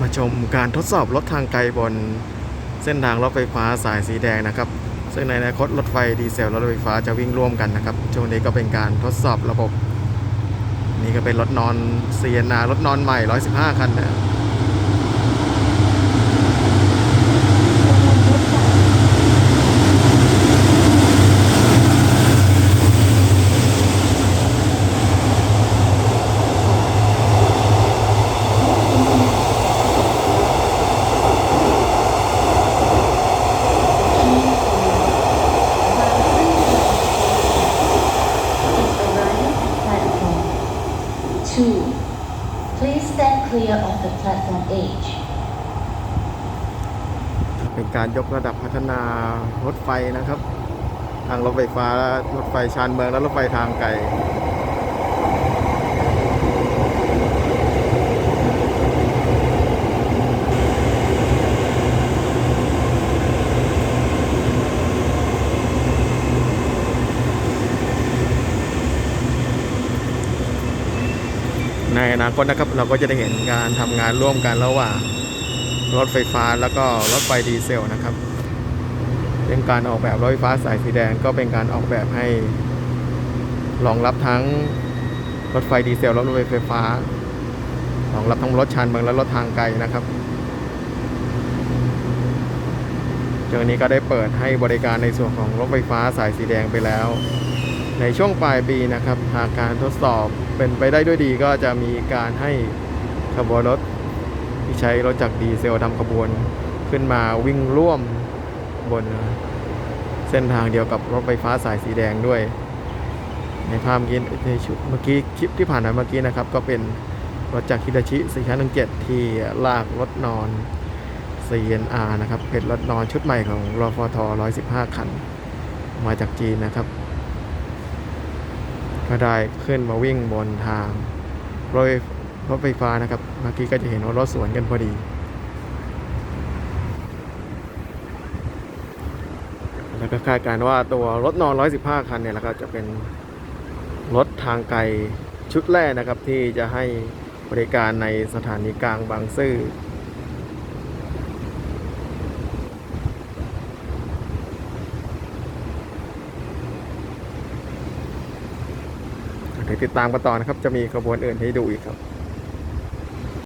มาชมการทดสอบรถทางไกลบนเส้นทางรถไฟฟ้าสายสีแดงนะครับ ซึ่งในอนาคตรถไฟดีเซลและรถไฟฟ้าจะวิ่งร่วมกันนะครับช่วงนี้ก็เป็นการทดสอบระบบ นี่ก็เป็นรถนอน CNR รถนอนใหม่ 115 คันนะ 2. Please stand clear of the platform edge. เป็นการยกระดับพัฒนารถไฟนะครับ ทางรถไฟฟ้ารถไฟชานเมืองและรถไฟทางไกล ในอนาคตนะครับเราก็จะได้เห็นการทำงานร่วมกันระหว่างรถไฟฟ้าแล้วก็รถไฟดีเซลนะครับเป็นการออกแบบรถไฟฟ้าสายสีแดงก็เป็นการออกแบบให้รองรับทั้งรถไฟดีเซลและรถไฟฟ้ารองรับทั้งรถชานเมืองและรถทางไกลนะครับจนนี้ก็ได้เปิดให้บริการในส่วนของรถไฟฟ้าสายสีแดงไปแล้ว ในช่วงปลายปีนะครับหากการทดสอบ เป็นไปได้ด้วยดีก็จะมีการให้ขบวนรถที่ใช้รถจากรดีเซลทำขบวนขึ้นมาวิ่งร่วมบนเส้นทางเดียวกับรถไฟฟ้าสายสีแดงด้วย ในภาพเมื่อกี้ในชุดเมื่อกี้คลิปที่ผ่านมาเมื่อกี้นะครับ ก็เป็นรถจากฮิตาชิ4 5 1 7ที่ลากรถนอน CNR นะครับเป็นรถนอนชุดใหม่ของรฟท 115 คัน มาจากจีนนะครับ ก็ได้ขึ้นมาวิ่งบนทางรถรถไฟฟ้านะครับ เมื่อกี้ก็จะเห็นว่ารถสวนกันพอดี แล้วก็คาดการณ์ว่าตัวรถนอน 115 คันเนี่ยแล้วก็จะเป็นรถทางไกลชุดแรกนะครับที่จะให้บริการในสถานีกลางบางซื่อ เดี๋ยวติดตามกันต่อนะครับ จะมีขบวนอื่นให้ดูอีกครับ